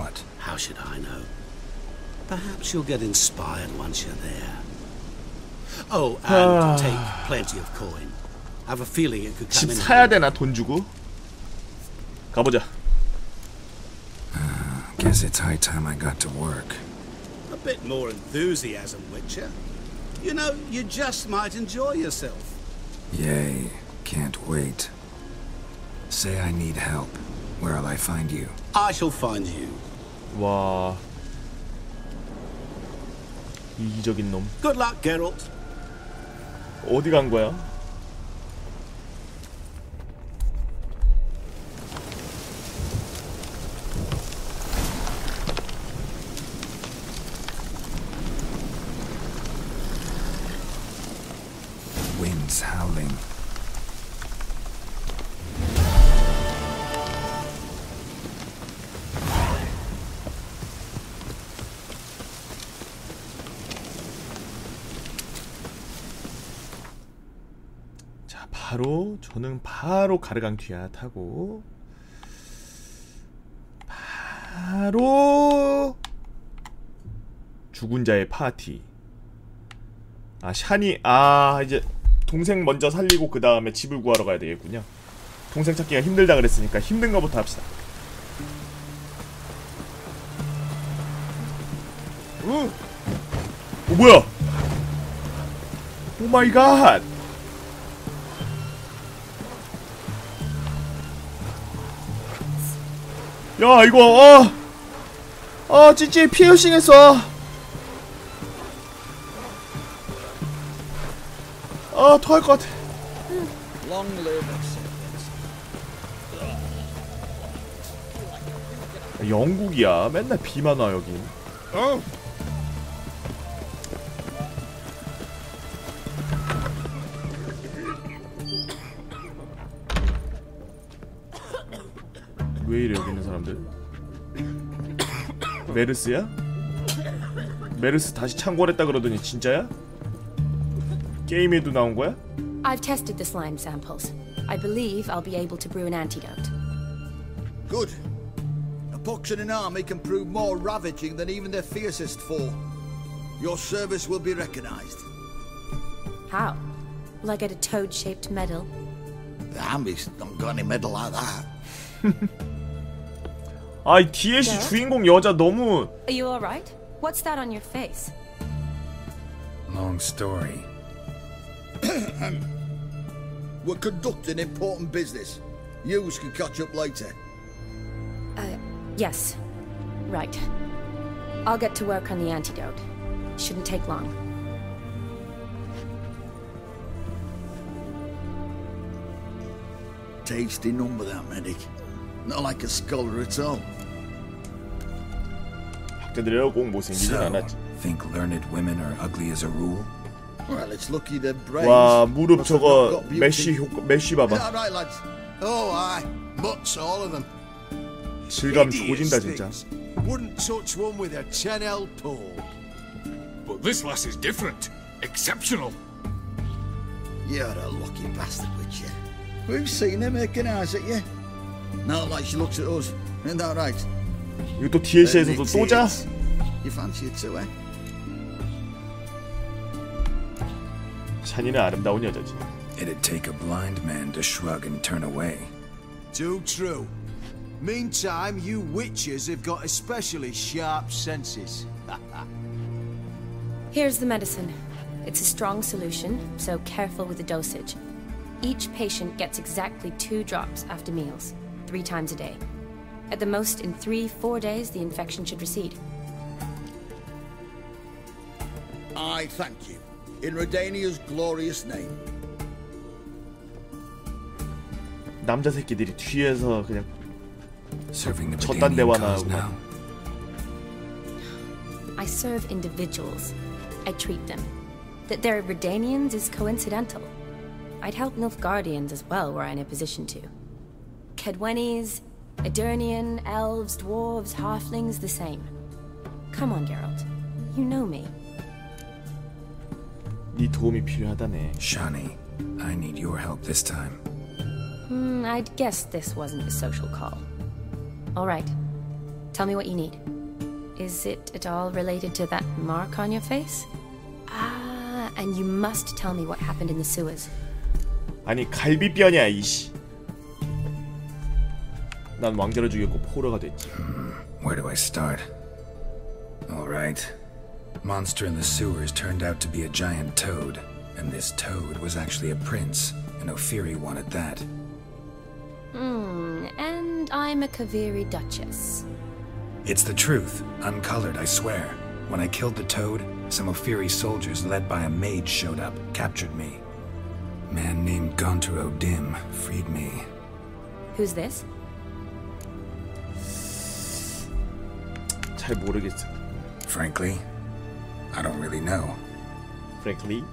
What? How should I know? Perhaps you'll get inspired once you're there. Oh, and take plenty of coin. I have a feeling it could 집 come in. 사야 되나 돈 주고? 가보자. Guess it's high time I got to work. A bit more enthusiasm, Witcher. You know, you just might enjoy yourself. Yay, can't wait. Say I need help. Where'll I find you? I shall find you. 와. 이기적인 놈. Good luck, Geralt. 어디 간 거야? 바로 가르강튀아 타고 바로 죽은 자의 파티. 아, 샤니 아, 이제 동생 먼저 살리고 그 다음에 집을 구하러 가야 되겠군요. 동생 찾기가 힘들다 그랬으니까 힘든 거부터 합시다. 어, 어 뭐야? 오 마이 갓. 야 이거 어. 아 찌찌 피어싱 했어. 아 토할 것 같아. 영국이야. 맨날 비만 와 여기. 사람들? 메르스야? 메르스 다시 창궐했다 그러더니 진짜야? 게임에도 나온 거야? I've tested the slime samples. I believe I'll be able to brew an antidote. good. A pox in an army can prove more ravaging than even their fiercest foe. Your service will be recognized. How? Will I get a toad shaped medal? The army's not got any medal like that. 아이 DLC 네? 주인공 여자 너무 Are you alright? What's that on your face? Long story. We're conducting important business. Yous can catch up later. Uh, yes. Right. I'll get to work on the antidote. Shouldn't take long. Tasty number, that medic. Not like a scholar at all. 학자들이라 꼭 못생기진 So, 않았지 think learned women are ugly as a rule? Well, it's lucky they're brave. 와 무릎 but they've not 저거 got beauty. 메쉬 효과 메쉬 봐봐 All right, lads. Oh, aye. Mutts, all of them. 질감 Hideous 조진다 진짜 things. Wouldn't touch one with a 10L pole. But this lass is different. Exceptional. You're a lucky bastard, Witcher. We've seen her making eyes at you. Not like she looks at us. Isn't that right? 이거 또 DLC에서도 Admit 또 자? it. You fancy it too, eh? 샤니는 아름다운 여자지 It'd take a blind man to shrug and turn away. Too true. Meantime, you witches have got especially sharp senses. Here's the medicine. It's a strong solution, so careful with the dosage. Each patient gets exactly two drops after meals, three times a day. At the most, in three, four days, the infection should recede. I thank you. In Redania's glorious name. 남자 새끼들이 뒤에서 그냥 Serving the 저딴 Redanian 대화나 cause 하고 now. I serve individuals. I treat them. That they're Redanians is coincidental. I'd help Nilfgaardians as well were I in a position to. Kedwenis, Edirnian, elves, dwarves, halflings, the same. Come on, Geralt. You know me. 네 도움이 필요하다네 Shani, I need your help this time. Hmm, I'd guess this wasn't a social call. All right. Tell me what you need. Is it at all related to that mark on your face? Ah, and you must tell me what happened in the sewers. 아니 갈비뼈냐 이씨 난 왕자를 죽였고 포로가 됐지 Where do I start? Alright. Monster in the sewers turned out to be a giant toad, and this toad was actually a prince, and Ophiri wanted that. Hmm, and I'm a Kaviri Duchess. It's the truth, uncolored, I swear. When I killed the toad, some Ophiri soldiers led by a mage showed up, captured me. Man named Gontar Dim freed me. Who's this? 잘 모르겠어 Frankly, I don't really know. frankly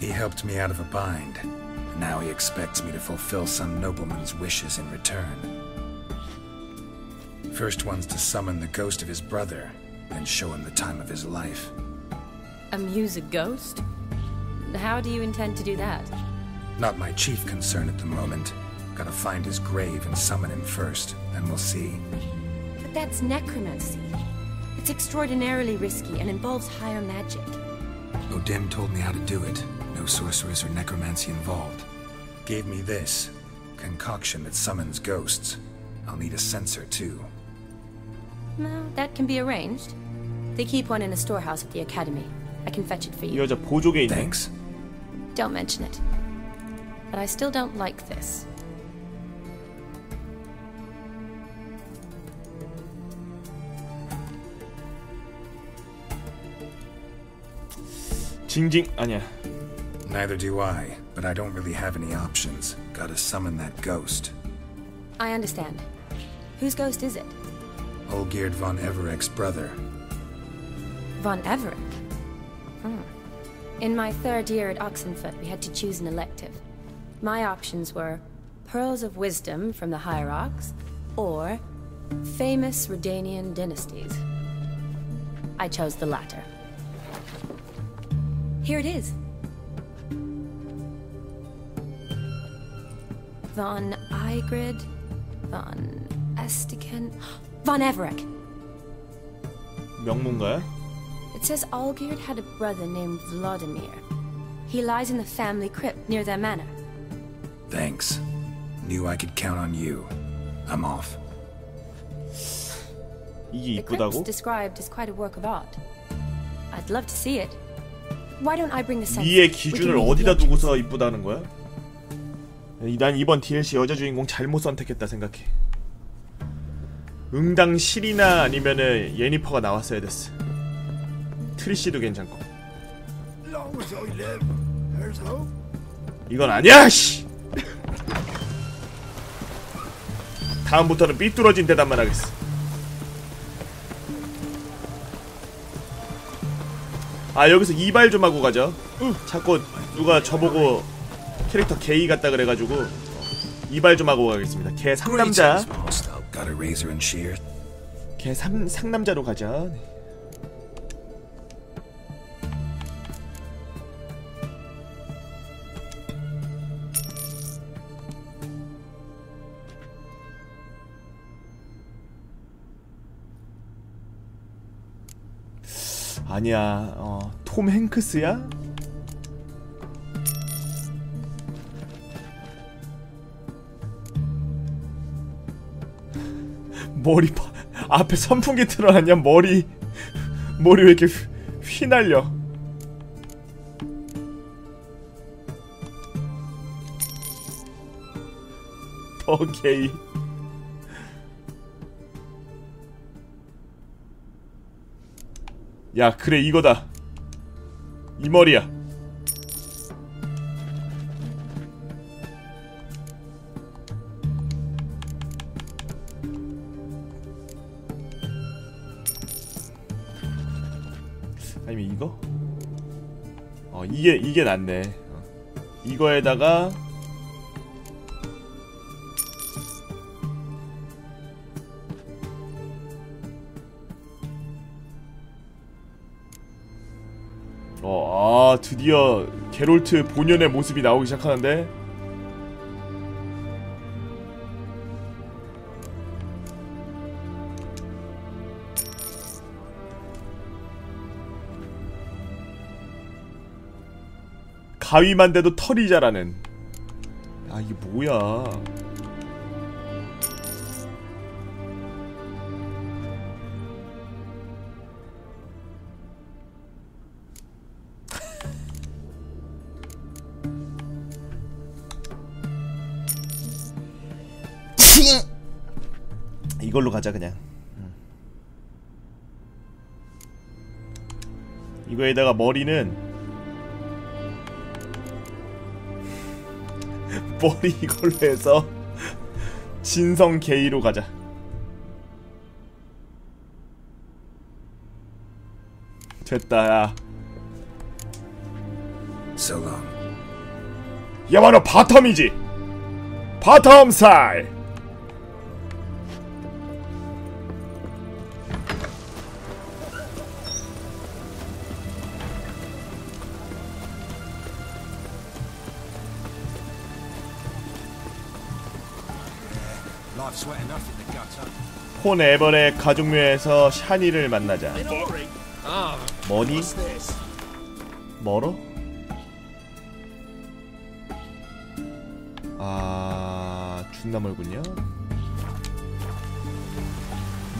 He helped me out of a bind. and Now he expects me to fulfill some nobleman's wishes in return. First one's to summon the ghost of his brother, then show him the time of his life. Amuse a ghost? How do you intend to do that? Not my chief concern at the moment. Gotta find his grave and summon him first, then we'll see. But that's necromancy. It's extraordinarily risky and involves higher magic. Odim told me how to do it. No sorceress or necromancy involved. Gave me this concoction that summons ghosts. I'll need a censer too. No, that can be arranged. They keep one in a storehouse at the academy. I can fetch it for 이 you. 여자 보조개 있네 Thanks. Don't mention it. But I still don't like this. Neither do I, but I don't really have any options. Gotta summon that ghost. I understand. Whose ghost is it? Olgierd von Everick's brother. Von Everick? Hmm. In my third year at Oxenfoot, we had to choose an elective. My options were Pearls of Wisdom from the Hierarchs, or Famous Redanian Dynasties. I chose the latter. Here it is. Von Igrid, Von Estiken, Von Everett. 명문가야? It says Olgierd had a brother named Vladimir. He lies in the family crypt near their manor. Thanks. Knew I could count on you. I'm off. 이게 The crypt's 이쁘다고? described as quite a work of art. I'd love to see it. Can 기준을 어디다. 두고서 이쁘다는 거야? 이- 난 이번 DLC 여자 주인공 잘못 선택했다 생각해. 응당 실이나 아니면은 예니퍼가 나왔어야 됐어. 트리시도 괜찮고. 이건 아니야, 씨. 다음부터는 삐뚤어진 대답만 하겠어. 아 여기서 이발 좀 하고 가죠. 자꾸 누가 저보고 캐릭터 게이 같다 그래가지고 이발 좀 하고 가겠습니다. 개 상남자? 개 삼, 상남자로 가자. 아니야, 어, 톰 행크스야? 머리 봐. 앞에 선풍기 틀어놨냐? 머리 머리 왜 이렇게 휘, 휘날려? 더 게이. 야, 그래 이거다. 이 머리야. 아니면 이거? 어 이게 이게 낫네. 어. 이거에다가 드디어 게롤트 본연의 모습이 나오기 시작하는데 가위만 돼도 털이 자라는. 아 이게 뭐야? 가자 그냥. 음. 이거에다가 머리는 머리 이걸로 해서 진성 게이로 가자. 됐다 야. So long. 야마너 바텀이지. 바텀 살 폰 에버의 가족묘에서 샤니를 만나자 머니? 멀어? 아... 존나 멀군요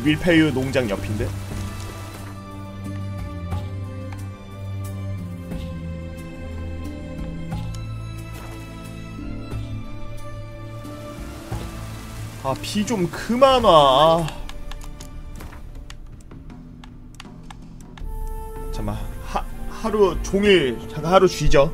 밀푀유 농장 옆인데? 아 비 좀 그만 와. 잠깐만 하, 하루 종일 잠깐 하루 쉬죠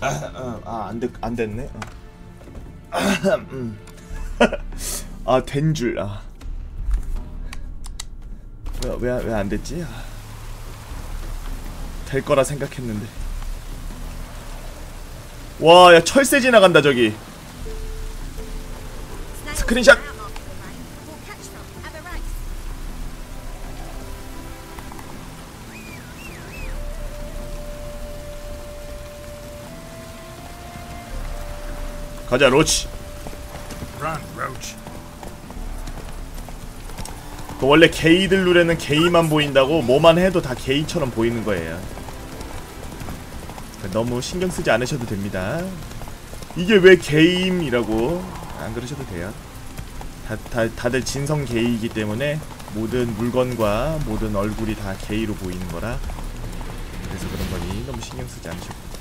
아안 됐, 안 됐네? 아된 줄 아. 왜왜 안 됐지? 아. 될 거라 생각했는데. 와 야 철새 지나간다 저기. 스크린샷 가자 로치. 그 원래 게이들 눈에는 게이만 보인다고 뭐만 해도 다 게이처럼 보이는 거예요. 너무 신경 쓰지 않으셔도 됩니다. 이게 왜 게임이라고 안 그러셔도 돼요. 다, 다, 다들 진성 게이이기 때문에 모든 물건과 모든 얼굴이 다 게이로 보이는 거라 그래서 그런 거니 너무 신경 쓰지 않으셔도 돼요.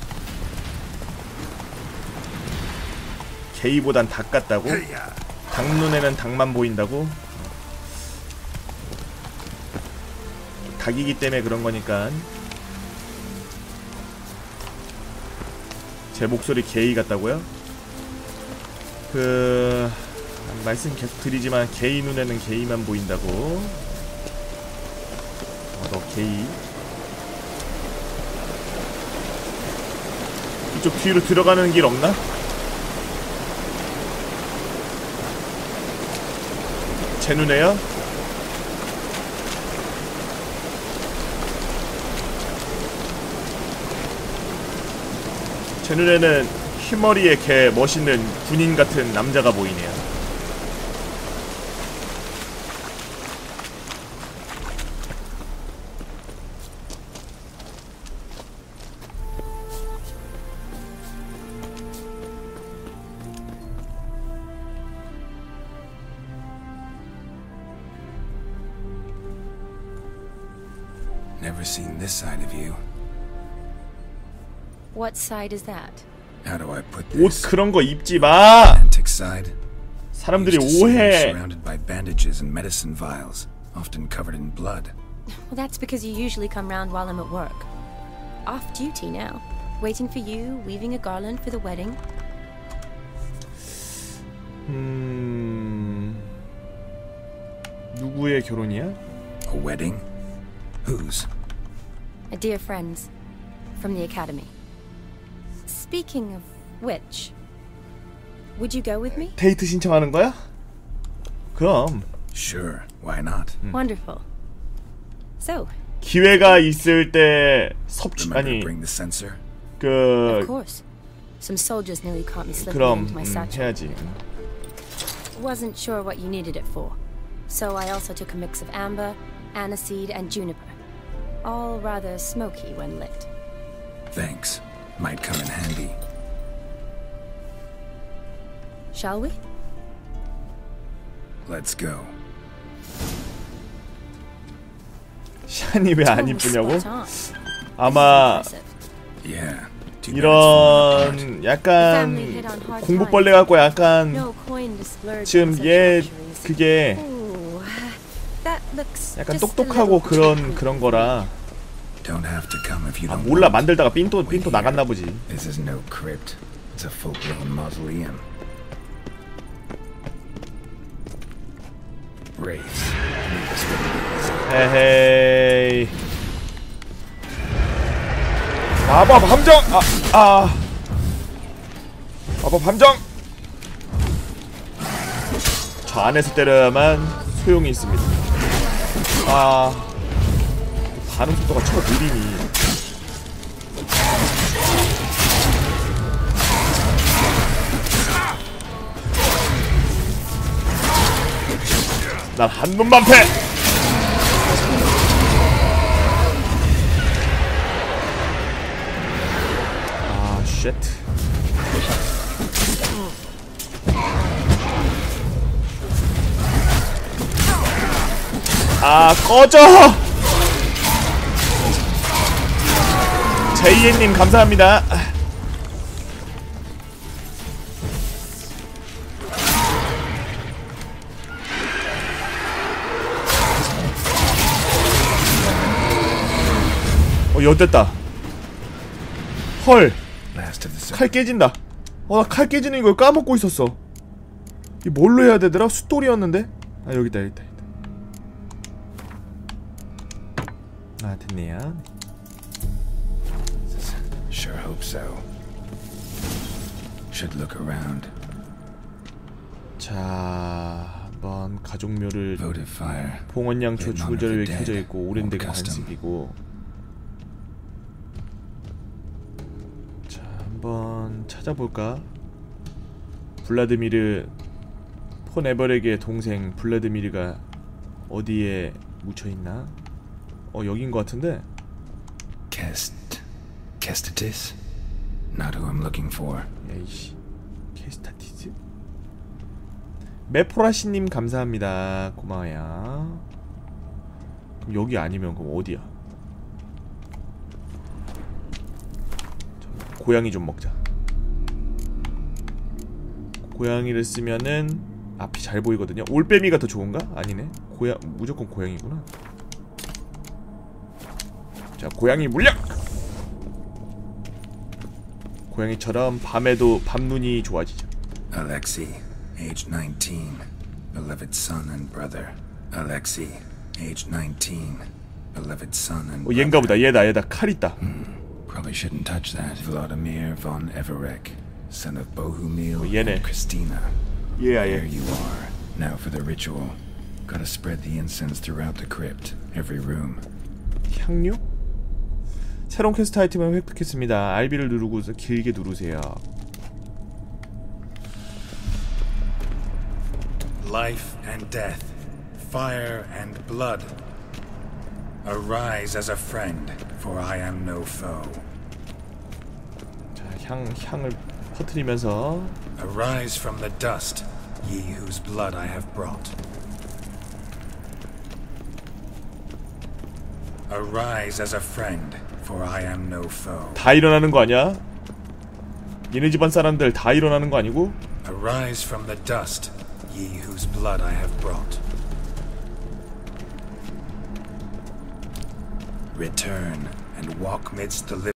게이보단 닭 같다고? 닭 눈에는 닭만 보인다고? 닭이기 때문에 그런 거니까 제 목소리 게이 같다고요? 그 말씀 계속 드리지만 게이 눈에는 게이만 보인다고 어, 너 게이 이쪽 뒤로 들어가는 길 없나? 제 눈에요? 제 눈에는 흰머리에 개 멋있는 군인 같은 남자가 보이네요. Never seen this side of you. What side is that? How do I put 옷 this? 그런 거 입지 마. Romantic side. 사람들이 Used to see him 오해. surrounded by bandages and medicine vials, often covered in blood. Well, that's because you usually come round while I'm at work. Off duty now. Waiting for you, weaving a garland for the wedding. 음... 누구의 결혼이야? A wedding? Whose? A dear friend's. From the academy. Speaking of which, would you go with me? 데이트 신청하는 거야? 그럼 Sure, why not? Wonderful. So, 기회가 있을 때 섭취 Remember to 아니 bring the sensor? of 그 course. Some soldiers nearly caught me slipping 그럼 into my 음, satchel. 해야지. Wasn't sure what you needed it for, so I also took a mix of amber, aniseed, and juniper. All rather smoky when lit. Thanks. Might come in handy. Shall we? Let's go. 샤니 왜안 Oh, 이쁘냐고? 아마. 이런 약간 공부벌레 같고 약간 No coin to splurge 지금 얘. 그게 약간 똑똑하고 그런 그런 거라 Don't have to come if you 아 don't 몰라. 만들다가 삔또 삔또. 나갔나 보지. This is no crypt. It's a full-blown mausoleum. Wraiths. Leave us with these. 에헤이. 마법 함정! 아, 아. 마법 함정! 저 안에서 때려야만 소용이 있습니다. 아. 반응 속도가 쳐 느리니. 난 한 놈만 패! 아, 쉣. 아, 꺼져! 제이엔님 감사합니다. 어, 엿됐다. 헐. 칼 깨진다. 어, 나 칼 깨지는 걸 까먹고 있었어. 이 뭘로 해야 되더라? 숫돌이었는데? 아, 여기다, 여기다, 아, 됐네요. Sure hope so. Should look around. 자, 한번 가족묘를 of 절에 the 켜져. 있고 오랜 데가 Custom. 한식이고 자, 한번 찾아볼까? 블라드미르 폰 에버렉의 동생 블라드미르가 어디에 묻혀 있나? 어, 여긴 것 같은데. Kest. Kestatis? Not who I'm looking for. 야이씨 케스타티즈 메포라시님 감사합니다 고마워요 그럼 여기 아니면 그럼 어디야 저, 고양이 좀 먹자 고양이를 쓰면은 앞이 잘 보이거든요 올빼미가 더 좋은가? 아니네 고양 무조건 고양이구나 자 고양이 물량 고양이처럼 밤에도 밤눈이 좋아지죠. Alexei, age 19. Beloved son and brother. Alexei, age 19. Beloved son and 어, 얘인가. 보다. 얘다, 얘다. 칼 있다. Probably shouldn't touch that. Vladimir von Everek, son of Bohumil 얘네. and Christina. 얘야, There 얘. you are. Now for the ritual. Gotta spread the incense throughout the crypt, every room. 향료? 새로운 퀘스트 아이템을 획득했습니다. RB를 누르고 길게 누르세요. Life and death, fire and blood. Arise as a friend, for I am no foe. 자, 향 향을 퍼뜨리면서 Arise from the dust, ye whose blood I have brought. Arise as a friend, for I am no foe. 다 일어나는 거 아니야? 얘네 집안 사람들 다 일어나는 거 아니고? Arise from the dust, ye whose blood I have brought. Return and walk midst the living.